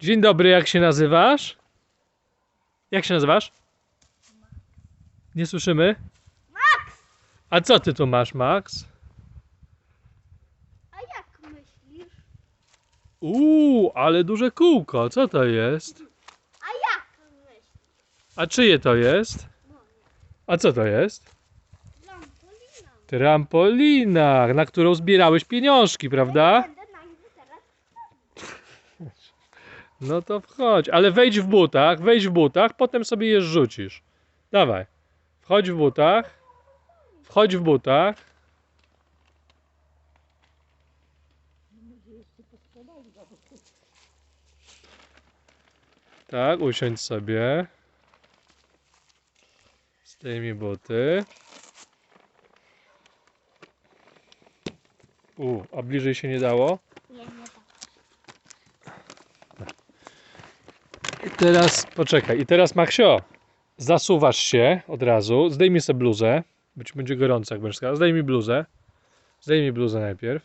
Dzień dobry, jak się nazywasz? Jak się nazywasz? Nie słyszymy? Max! A co ty tu masz, Max? A jak myślisz? Uuu, ale duże kółko, co to jest? A jak myślisz? A czyje to jest? A co to jest? Trampolina. Trampolina, na którą zbierałeś pieniążki, prawda? Będę na nim teraz. No to wchodź, ale wejdź w butach, wejdź w butach, potem sobie je rzucisz. Dawaj, wchodź w butach, wchodź w butach. Tak, usiądź sobie. Zdejmij buty. U, a bliżej się nie dało? Nie, nie tak. I teraz, poczekaj, i teraz Maksio, zasuwasz się od razu, zdejmij sobie bluzę, ci będzie gorąco jak będziesz skakał. Zdejmij bluzę, zdejmij bluzę najpierw.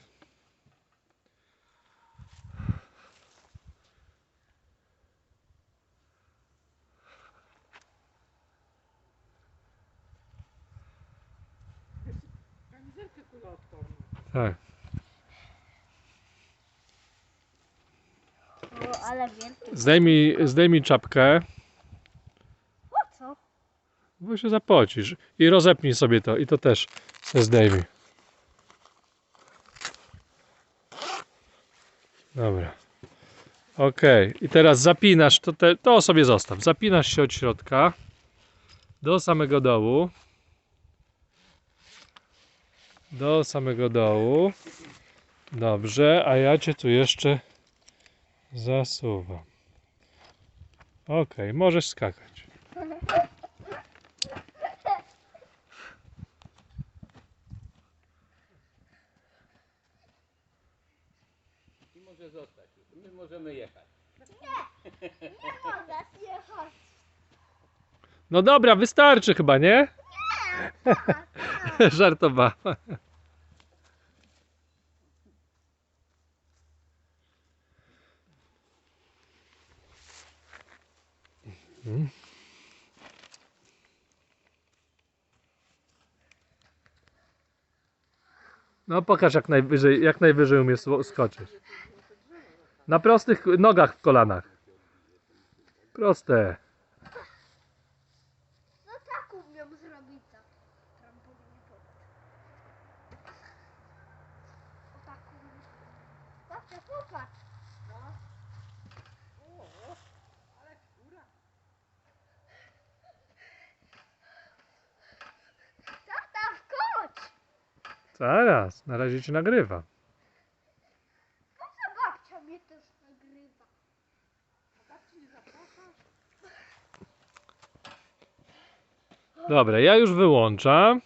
Tak. Ale wielkie. Zdejmij, zdejmij czapkę, Po co? bo się zapocisz. I rozepnij sobie to, i to też se zdejmij. Dobra. Okej, i teraz zapinasz, to, te, to sobie zostaw. Zapinasz się od środka do samego dołu. Do samego dołu. Dobrze, a ja cię tu jeszcze zasuwam. Okej, możesz skakać. I może zostać. My możemy jechać. Nie mogę jechać. No dobra, wystarczy chyba, nie? Żartowała. No pokaż jak najwyżej, jak najwyżej umiesz skoczyć. Na prostych nogach w kolanach. Proste. No tak umiem zrobić. O tak umiem. Patrz, popatrz. Zaraz, na razie cię nagrywa. Po co babcia mnie też nagrywa? Dobra, ja już wyłączam.